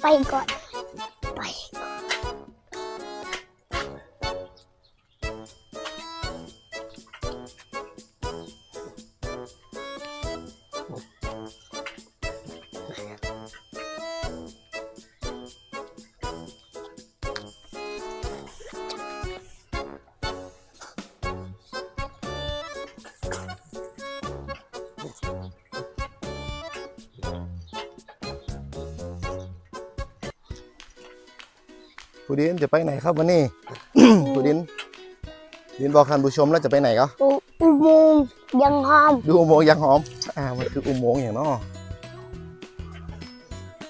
ไปก่อ ผู้ดินจะไปไหนครับวันนี้ ผู้ดินผู้ดินบอกท่านผู้ชมแล้วจะไปไหนก็อุอุโมงค์ยังหอม ดูอุโมงค์ยังหอม อ่า มันคืออุโมงค์อย่างเนอ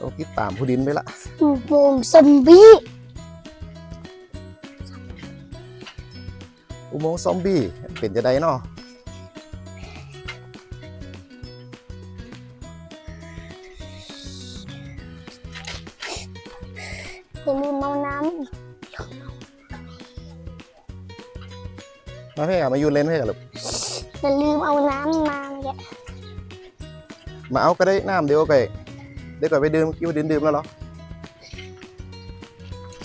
ต้องคิดตามผู้ดินไปละ อุโมงค์ซอมบี้ อุโมงค์ซอมบี้เป็นจะได้เนา อย่าลืมเอาน้มาเพ่อะมาอยู่เลนเพ่อะลูกำอย่าลืมเอาน้ำมาเนี่ยมาเอาก็ได้น้ำเดี๋ยวก็เดี๋ยวก่อนไปดื่มกิ้วดินดื่มแล้วเหรอ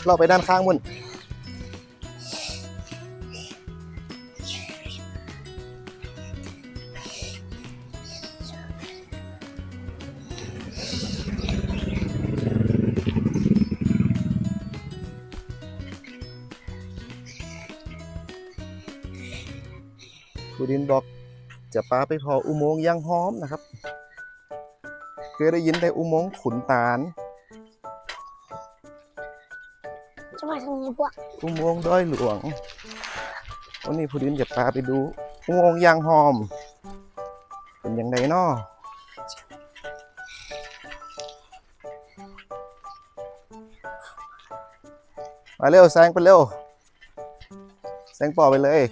เราไปด้านข้างมุน ผู้ดินบอกจะปาไปพออุโมงค์ยังหอมนะครับ เคยได้ยินแต่อุโมงค์ขุนตาลจะมาทางนี้พวกอุโมงค์ด้อยหลวงวันนี้ผู้ดินจะพาไปดูอุโมงค์ยางหอม เป็นยังไงนาะมาเร็วแซงไปเร็วแซงป่อไปเลย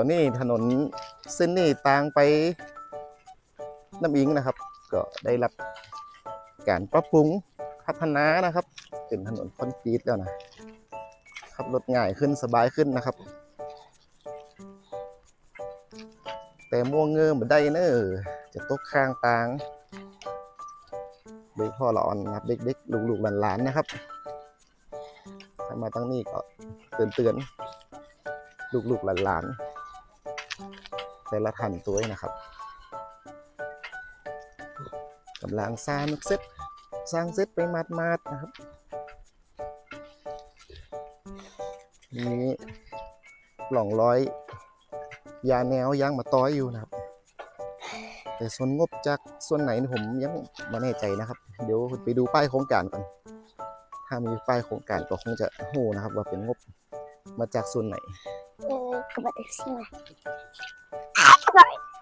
อนนี้ถนนเส้นนี้ต่างไปน้ำอิงนะครับ ก็ได้รับการปรับปรุงพัฒนานะครับ เป็นถนนคอนกรีตแล้วนะขับรถง่ายขึ้นสบายขึ้นนะครับ แต่ม่วงเงือมาได้เนอะจะตกข้างตางโดยพ่อเราอ่อนนะครับเด็กๆลูกๆหลานๆนะครับใครมาตั้งนี้ก็เตือนเตือนๆลูกๆหลานๆ แต่ละท่านตัวนะครับกำลังสร้างเซตสร้างเซตไปมาดๆนะครับมีหล่องร้อย ยาแนวยางมาต้อยอยู่นะครับ แต่ส่วนงบจากส่วนไหนผมยังไม่แน่ใจนะครับ เดี๋ยวไปดูป้ายโครงการก่อนถ้ามีป้ายโครงการก็คงจะโหนะครับ ว่าเป็นงบมาจากส่วนไหนเออกระบะแท็กซี่มาอะ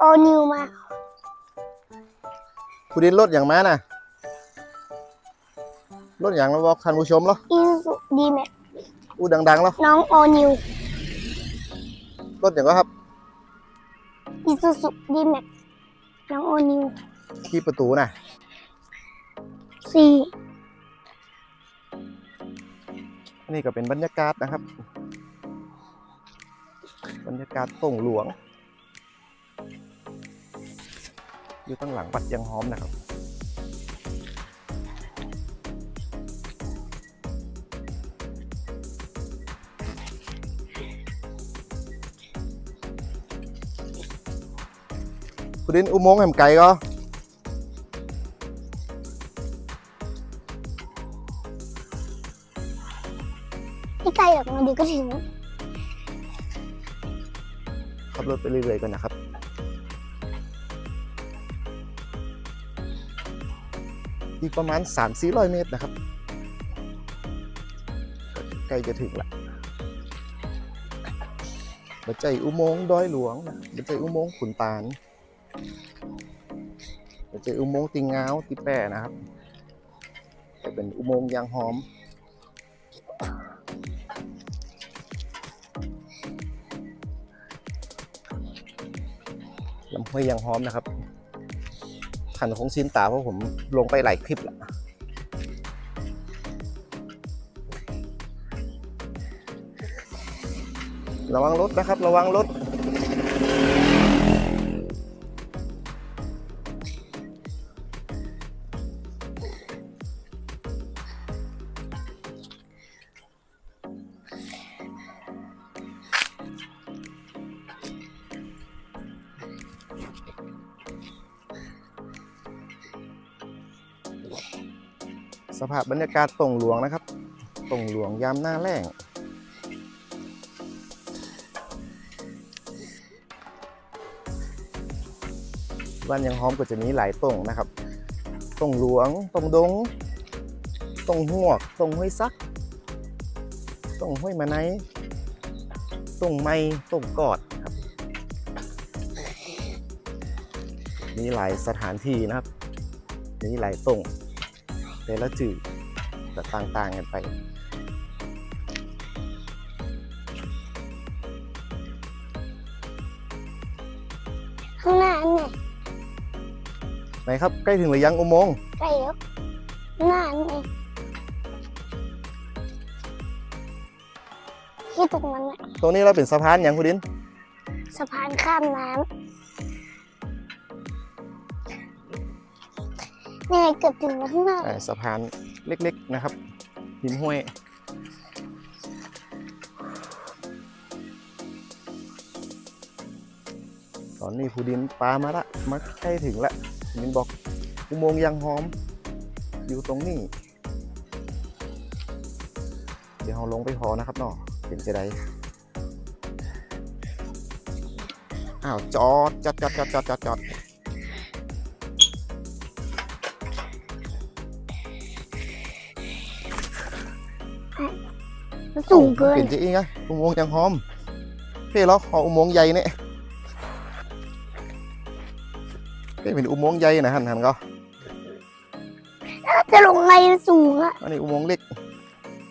โอนิวมาผู้ดินรถอย่างมาน่ะรถอย่างเราบอกท่านผู้ชมเหรออีสุดีแม็กอู้ดังๆเหรอน้องโอนิวรถอย่างก็ครับอีซูซูดีแม็กน้องโอนิวที่ประตูน่ะสี่นี่ก็เป็นบรรยากาศนะครับ บรรยากาศตรงหลวง อยู่ตั้งหลังวัดยังหอมนะครับ คุณดินอุโมงค์แห่มไก่ก็ไม่ไกลหรอกมาเดี๋ยวก็ถึงขับรถไปเรื่อยๆกันนะครับ อีกประมาณ 3-400 เมตรนะครับ ใกล้จะถึงละบัจใจอุโมงค์ดอยหลวงนะบัจใจอุโมงค์ขุนตาลบัจใจอุโมงค์ติงงาวติแปะนะครับจะเป็นอุโมงค์ยางหอมลำห้วยยางหอมนะครับ ขันของชินตาเพราะผมลงไปหลายคลิปแล้วระวังรถนะครับ ระวังรถ สภาพบรรยากาศตรงหลวงนะครับตรงหลวงยามหน้าแล้งบ้านยังหอมก็จะมีหลายตรงนะครับ ตรงหลวง ตรงดง ตรงหวก ตรงห้วยซัก ตรงห้วยมะไนตรงไม้ตรงกอดครับ มีหลายสถานที่นะครับ มีหลายตรง แต่ละจื่อจะต่างๆกันไป ข้างหน้าอันไหนไหนครับ ใกล้ถึงหรือยังอุโมงค์ใกล้แล้วข้างหน้าอันไหนที่ตรงนั้นน่ะตรงนี้เราเป็นสะพานอย่างคุณดิน สะพานข้ามน้ำ นี่ไงเกือบถึงแล้วข้างหน้าอ่าสะพานเล็กๆนะครับหิมห้วย ตอนนี้ผู้ดินปลามาละมาใกล้ถึงละผู้ดินบอกอุโมงค์ยังหอม อยู่ตรงนี้ เดี๋ยวเราลงไปพอนะครับเนาะเป็นจะได้อ้าวจอดจอดจอดจอดจอดจอด สูงเกิน เปลี่ยนจะอีกไงอุโมงค์ยังหอมเพ่เราขออุโมงค์ใหญ่เนี่ยเพ่เป็นอุโมงค์ใหญ่นะหันหันก็จะลงไงสูงอะอันนี้อุโมงค์เล็ก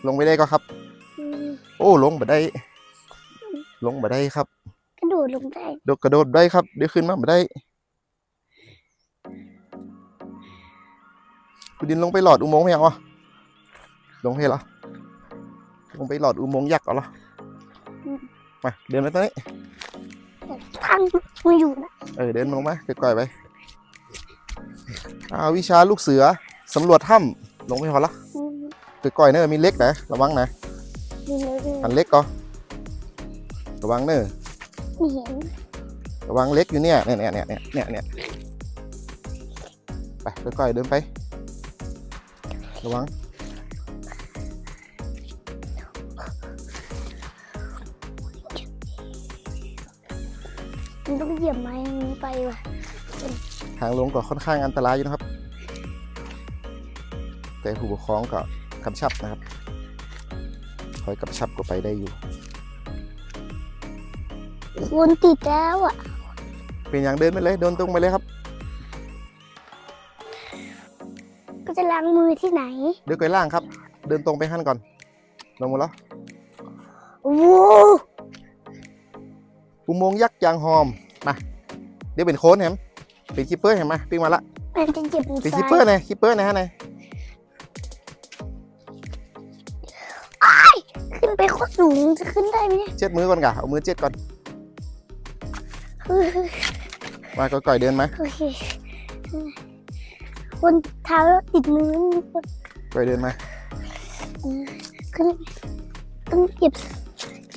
ลงไปได้ก็ครับอืมโอ้ลงไปได้ ลงไปได้ครับ กระโดดลงได้โดดกระโดดได้ครับ เดี๋ยวขึ้นมาไม่ได้คุณดินลงไปหลอดอุโมงค์ไม่เอาอะลงไปเหรอ ลงไปหลอดอุโมงค์ยักษ์เอาเหรอมาเดินไปตรงนี้ทางมันอยู่นะเออเดินลงมาก่อยๆไปเอาวิชาลูกเสือสำรวจถ้ำลงไปพอละอืมก่อยๆเนอะมีเล็กนะระวังนะนี่เลยอันเล็กก็ระวังเนอะไม่เห็นระวังเล็กอยู่เนี่ยเนี่ยเนี่ยเนี่ยเนี่ยเนี่ยเนี่ยไปก่อยๆเดินไประวัง มันต้องเหยียบไม้อันนี้ไปว่ะทางลงก็ค่อนข้างอันตรายอยู่นะครับ แต่ผู้ปกครองก็กำชับนะครับ คอยกำชับก็ไปได้อยู่วนติดแล้วอะ เป็นอย่างเดินไปเลยเดินตรงไปเลยครับ ก็จะล้างมือที่ไหน เดี๋ยวก่อยล่างครับ เดินตรงไปขั้นก่อนลงมาแล้วโอ้โหอุโมงค์ยักษ์ยางหอมมาเดี๋ยวเป็นโค้นแฮมเป็นคิปเปอร์แฮมมาปิ้งมาละมันจะเหยียบมือเป็นซ้าคิปเปอร์ยนะคิปเปอร์นะฮะนายขึ้นไปโคตรสูงจะขึ้นได้ไหมเนี่ยเช็ดมือก่อนกะเอามือเช็ดก่อนเฮ้ยมาก่อยๆเดินมาโอเคบนเท้าติดมือก่อยเดินมาขึ้นต้องเหยียบ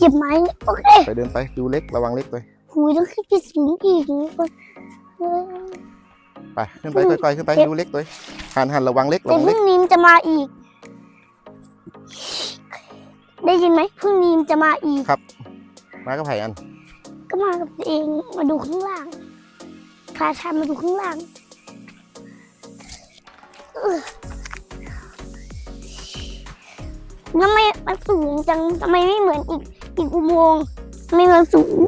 เหยียบไม้โอเคก่อยเดินไปดูเล็กระวังเล็กเลยหูยต้องขึ้นไปสูงอีกนี่คนเออไปขึ้นไปก่อยๆขึ้นไปดูเล็กเลยหันหันระวังเล็กระแต่วังพเล็รุ่กงนี้มันจะมาอีก ได้ยินไหมพรุ่งนี้มันจะมาอีกมาก็ไผ่อัน ก็มากับตัวเองมาดูข้างล่างคาชานมาดูข้างล่างเออทำไมมันสูงจังทำไมไม่เหมือนอีก ติดอุโมงค์ไม่มาสูง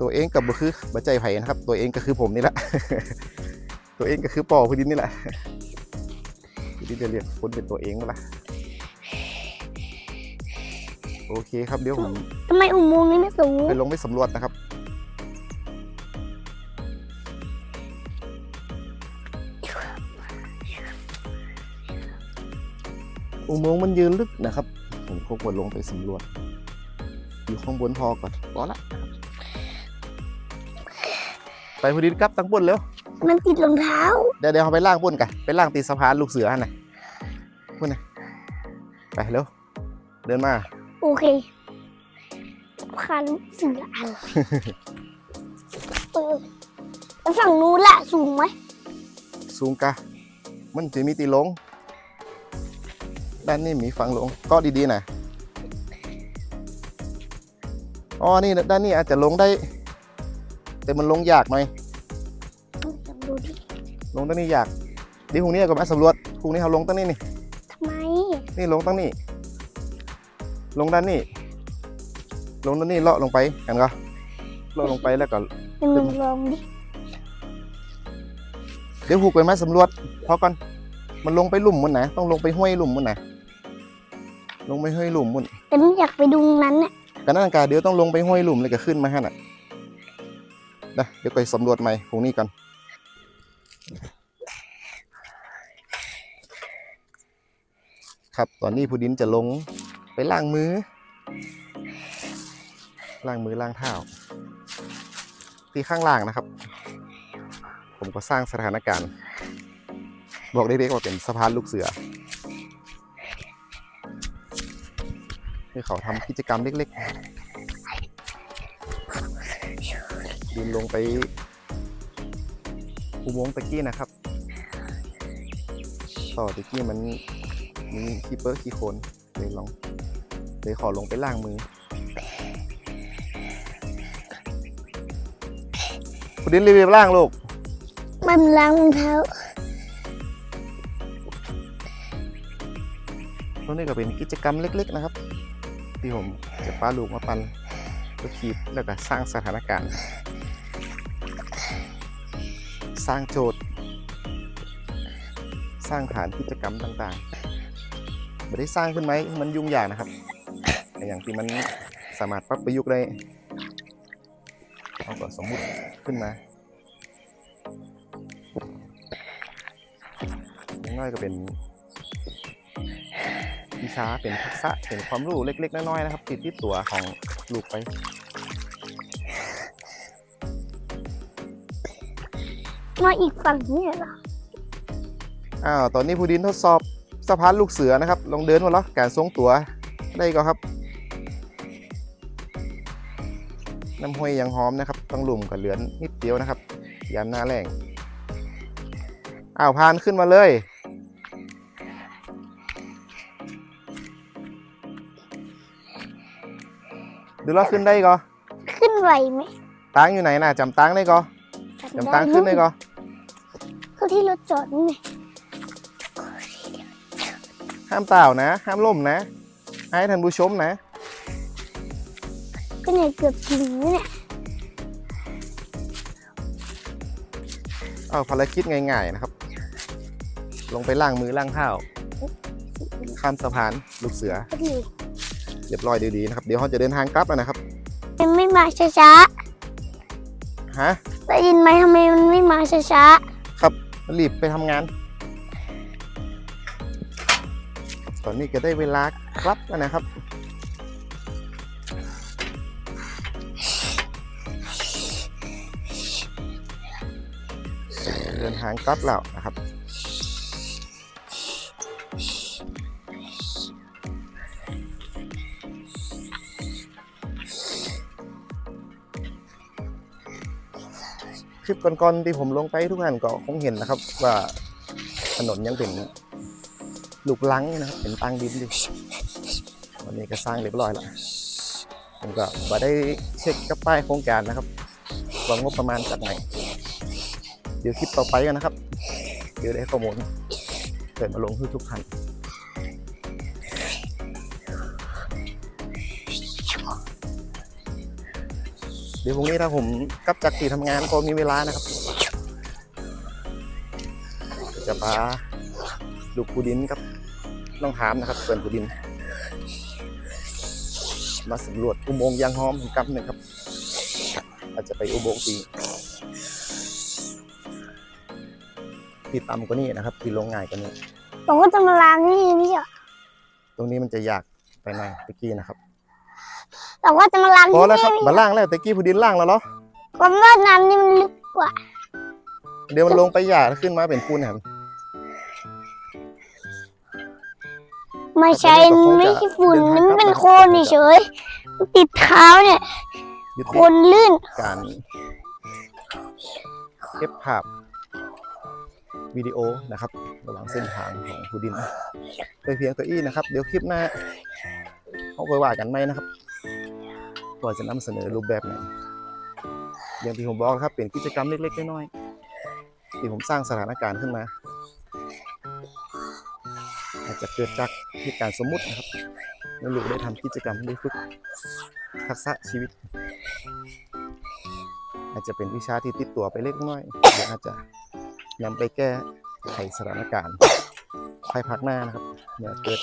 ตัวเองกับบ่คือบ่ใจไผ่นะครับ ตัวเองก็คือผมนี่แหละ ตัวเองก็คือปอพอดินนี่แหละพื้นดินจะเรียกคนเป็นตัวเองมั้ยล่ะโอเคครับเดี๋ยวผมทำไมอุโมงค์นี่ไม่สูงไปลงไปสำรวจนะครับอุโมงค์มันยืนลึกนะครับ ผมคงควรลงไปสำรวจ อยู่ข้างบนพอก่อนพอละไปพอดีกลับตั้งบนเร็วมันติดรองเท้า เดี๋ยวเดี๋ยวเขาไปล่างบนกันไปล่างตีนสะพานลูกเสือหั่นน่ะพุ่นน่ะไปเร็วเดินมา โอเคคันเสืออะไรเออแล้วฝั่งนู้นล่ะสูงไหมสูงกะมันจะมีตีลง ด้านนี้มีฝั่งลงก็ดีๆนะ อ๋อนี่ด้านนี้อาจจะลงได้ แต่มันลงยากหน่อยลองดูดิลงตั้งนี้ยากเดี๋ยวพรุ่งนี้ก็มาสำรวจพรุ่งนี้เขาลงตั้งนี้นี่ทำไมนี่ลงตั้งนี้ ลงด้านนี้ ลงด้านนี้เลาะลงไปกันก็เลาะลงไปแล้วก็เป็นลองลองดิเดี๋ยวผูกไปมาสำรวจพอก่อนมันลงไปหลุมมันนะต้องลงไปห้วยหลุมมันนะลงไปห้วยหลุมมันแต่ไม่อยากไปดูนั้นน่ะ กันนั่นกาเดี๋ยวต้องลงไปห้วยหลุมเลยก็ขึ้นมาฮะน่ะนะเดี๋ยวไปสำรวจใหม่พรุ่งนี้กันครับตอนนี้ผู้ดินจะลงไปล้างมือล้างมือล้างเท้าที่ข้างล่างนะครับ ผมก็สร้างสถานการณ์ บอกได้ๆว่าเป็นสะพานลูกเสือ ที่เขาทำกิจกรรมเล็กๆดินลงไปอุโมงค์ตะกี้นะครับ ต่อตะกี้มันมีขี้เปิ้ลขี้โคลนเลยลองเลยขอลงไปล้างมือคุณดินรีวิวล้างลูก มันล้างรองเท้าตรงนี้ก็เป็นกิจกรรมเล็ก ๆ นะครับ ที่ผมจะป้าลูกมาปันก็คีบแล้วก็สร้างสถานการณ์ สร้างโจทย์ สร้างฐานกิจกรรมต่างๆไม่ได้สร้างขึ้นไหมมันยุ่งยากนะครับ อย่างที่มันสามารถปรับประยุกต์ได้เอาก็สมมุติขึ้นมาอย่างน้อยก็เป็น วิชาเป็นทักษะเป็นความรู้เล็ก ๆ น้อยๆนะครับ ติดที่ตัวของลูกไปมาอีกฝั่งนี้เหรออ้าวตอนนี้ผู้ดินทดสอบสะพานลูกเสือนะครับ ลองเดินมาแล้วการทรงตัวได้ก็ครับ น้ำห้วยยังหอมนะครับ ต้องหลุมกับเหลือนนิดเดียวนะครับยามหน้าแรงอ้าวพานขึ้นมาเลย ดูแล้วขึ้นได้ก็ขึ้นไหวไหมตังอยู่ไหนน่ะจำตังได้ก็จำตังขึ้นได้ก็ก็ที่รถจอดนี่ไงห้ามเต่านะ ห้ามล่มนะ ให้ท่านผู้ชมนะ ก็เนี่ยเกือบถึงแล้วเนี่ยเอาภารกิจง่ายๆนะครับ ลงไปล้างมือล้างเท้าข้ามสะพานลูกเสือก็ดี เรียบร้อยดีๆนะครับ เดี๋ยวเขาจะเดินทางกลับแล้วนะครับ มันไม่มาช้าฮะๆได้ยินไหมทำไมมันไม่มาช้าครับรีบไปทำงาน ตอนนี้ก็ได้เวลากลับแล้วนะครับ เดินทางกลับแล้วนะครับ คลิปก่อนๆที่ผมลงไปทุกท่านก็คงเห็นนะครับ ว่าถนนยังเป็นลูกลังนะครับเป็นตังดินอยู่วันนี้ก็สร้างเรียบร้อยแล้วผมก็มาได้เช็คกับป้ายโครงการนะครับว่างบประมาณจากไหนเดี๋ยวคลิปต่อไปกันนะครับ เดี๋ยวได้ข้อมูลเกิดมาลงให้ทุกท่าน เดี๋ยวพรุ่งนี้ถ้าผมกลับจากที่ทำงานก็มีเวลานะครับ จะพาลูกปูดินกับน้องถามนะครับเปิดปูดิน มาสำรวจอุโมงค์ยางหอมอีกกับหนึ่งครับ อาจจะไปอุโมงค์ที่ที่ต่ำกว่านี้นะครับ ที่ลงง่ายกว่านี้ๆบอกว่าจะมาล้างนี่ไม่ใช่เหรอตรงนี้มันจะยากไปหน่อยตะกี้นะครับ แต่ว่าจะมาล้างพอที่แล้วครับนี่มาล่างแล้วตะกี้ผู้ดินล่างแล้วเหรอความว่าน้ำนี่มันลึกกว่า เดี๋ยวมันลงไปหยาขึ้นมาเป็นปูนครับไม่ใช่แต่ผมจะไม่ใช่ฝุ่นเดินทางมันเป็นกลับโคลนเฉยๆมันติดเท้าเนี่ยยุโคติลนลื่นการเก็บภาพวิดีโอนะครับ ระหว่างเส้นทางของผู้ดินไปเพียงตัวอี้นะครับ เดี๋ยวคลิปหน้าเขาไปว่ากันไหมนะครับ ว่าจะนำเสนอรูปแบบไหนอย่างที่ผมบอกนะครับเป็นกิจกรรมเล็กๆน้อยๆที่ผมสร้างสถานการณ์ขึ้นมาอาจจะเกิดจากเหตุการณ์สมมุตินะครับไม่รู้ได้ทำกิจกรรมได้ฝึกทักษะชีวิต อาจจะเป็นวิชาที่ติดตัวไปเล็กน้อยเดี๋ยวอาจจะนำไปแก้ไขสถานการณ์ภายภาคหน้านะครับเมื่อเกิด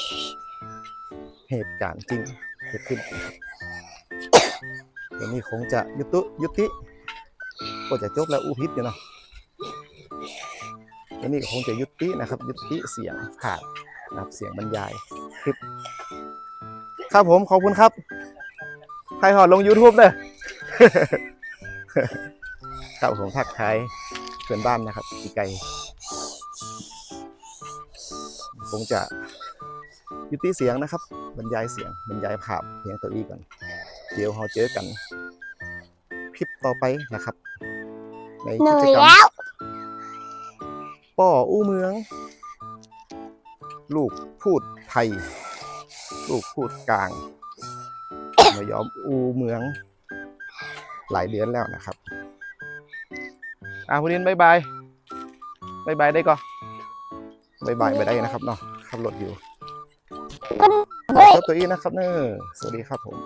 เหตุการณ์จริงเกิดขึ้น วันนี้คงจะยุติยุติ ก็จะจบแล้วอู้พิษอยู่เนาะวันนี้คงจะยุตินะครับ ยุติเสียงผ่านนะครับเสียงบรรยายคลิป ครับผมขอบคุณครับใครถอดลง YouTube เด้อครับผมทักทายเพื่อนบ้านนะครับอีไกลคงจะยุติเสียงนะครับ บรรยายเสียงบรรยายภาพเพียงตัวอีก่อน เดี๋ยวเราเจอกัน คลิปต่อไปนะครับ ในเหกินื่อจยกรรมแล้วป่ออู้เมือง ลูกพูดไทย ลูกพูดกลาง มายอมอูเมือง หลายเดือนแล้วนะครับ อ่าคุณดินบายบายบายบายได้ก็บายบายไปได้นะครับเนาะขับรถอยู่ เฮ้ยครับตัวอีนะครับเนอะสวัสดีครับผม